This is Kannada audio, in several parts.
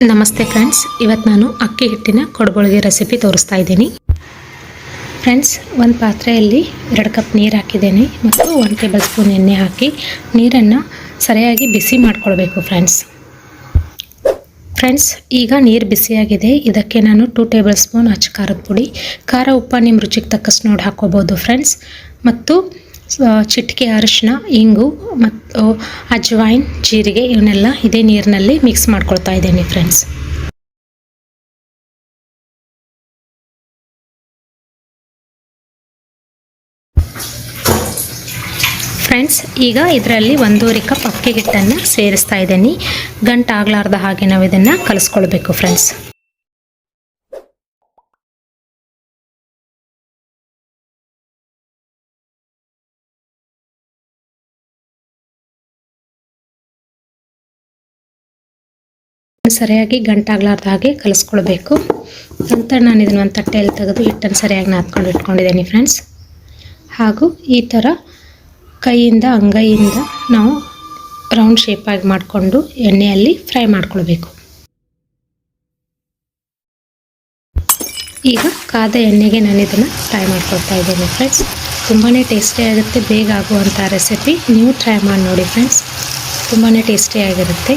ನಮಸ್ತೆ ಫ್ರೆಂಡ್ಸ್ ಇವತ್ತು ನಾನು ಅಕ್ಕಿ ಹಿಟ್ಟಿನ ಕೊಡಬೋಳಿಗೆ ರೆಸಿಪಿ ತೋರಿಸ್ತಾ ಇದ್ದೀನಿ. ಫ್ರೆಂಡ್ಸ್, ಒಂದು ಪಾತ್ರೆಯಲ್ಲಿ ಎರಡು ಕಪ್ ನೀರು ಹಾಕಿದ್ದೇನೆ ಮತ್ತು ಒಂದು ಟೇಬಲ್ ಸ್ಪೂನ್ ಎಣ್ಣೆ ಹಾಕಿ ನೀರನ್ನು ಸರಿಯಾಗಿ ಬಿಸಿ ಮಾಡಿಕೊಳ್ಬೇಕು ಫ್ರೆಂಡ್ಸ್. ಫ್ರೆಂಡ್ಸ್, ಈಗ ನೀರು ಬಿಸಿಯಾಗಿದೆ. ಇದಕ್ಕೆ ನಾನು ಟೂ ಟೇಬಲ್ ಸ್ಪೂನ್ ಅಚ್ಚ ಖಾರದ ಪುಡಿ, ಖಾರ ಉಪ್ಪ ನಿಮ್ಮ ರುಚಿಗೆ ತಕ್ಕಷ್ಟು ನೋಡಿ ಹಾಕ್ಕೋಬೋದು ಫ್ರೆಂಡ್ಸ್. ಮತ್ತು ಚಿಟಿಕೆ ಅರಿಶಿನ ಇಂಗು ಮತ್ತು ಅಜ್ವಾಯಿನ್ ಜೀರಿಗೆ ಇವನ್ನೆಲ್ಲ ಇದೇ ನೀರಿನಲ್ಲಿ ಮಿಕ್ಸ್ ಮಾಡ್ಕೊಳ್ತಾ ಇದ್ದೀನಿ ಫ್ರೆಂಡ್ಸ್ ಫ್ರೆಂಡ್ಸ್ ಈಗ ಇದರಲ್ಲಿ ಒಂದೂವರೆ ಕಪ್ ಅಕ್ಕಿ ಹಿಟ್ಟನ್ನು ಸೇರಿಸ್ತಾ ಇದ್ದೀನಿ. ಗಂಟಾಗಲಾರ್ದ ಹಾಗೆ ನಾವು ಇದನ್ನು ಕಲಿಸ್ಕೊಳ್ಬೇಕು ಫ್ರೆಂಡ್ಸ್ ಸರಿಯಾಗಿ ಗಂಟಾಗ್ಲಾರ್ದ ಹಾಗೆ ಕಲಿಸ್ಕೊಳ್ಬೇಕು. ನಂತರ ನಾನು ಇದನ್ನು ಒಂದು ತಟ್ಟೆಯಲ್ಲಿ ತೆಗೆದು ಹಿಟ್ಟನ್ನು ಸರಿಯಾಗಿ ನಾದ್ಕೊಂಡು ಇಟ್ಕೊಂಡಿದ್ದೀನಿ ಫ್ರೆಂಡ್ಸ್. ಹಾಗೂ ಈ ಥರ ಕೈಯಿಂದ, ಅಂಗೈಯಿಂದ ನಾವು ರೌಂಡ್ ಶೇಪಾಗಿ ಮಾಡಿಕೊಂಡು ಎಣ್ಣೆಯಲ್ಲಿ ಫ್ರೈ ಮಾಡ್ಕೊಳ್ಬೇಕು. ಈಗ ಕಾದ ಎಣ್ಣೆಗೆ ನಾನು ಇದನ್ನು ಫ್ರೈ ಮಾಡ್ಕೊಳ್ತಾ ಇದ್ದೇನೆ ಫ್ರೆಂಡ್ಸ್. ತುಂಬಾ ಟೇಸ್ಟಿಯಾಗುತ್ತೆ ಬೇಗ ಆಗುವಂಥ ರೆಸಿಪಿ ನೀವು ಟ್ರೈ ಮಾಡಿ ನೋಡಿ ಫ್ರೆಂಡ್ಸ್. ತುಂಬಾ ಟೇಸ್ಟಿಯಾಗಿರುತ್ತೆ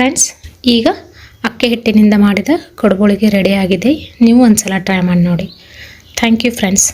ಫ್ರೆಂಡ್ಸ್ ಈಗ ಅಕ್ಕಿ ಹಿಟ್ಟಿನಿಂದ ಮಾಡಿದ ಕೊಡಬೋಳಿಗೆ ರೆಡಿಯಾಗಿದೆ ನೀವು ಒಂದ್ಸಲ ಟ್ರೈ ಮಾಡಿ ನೋಡಿ. Thank you friends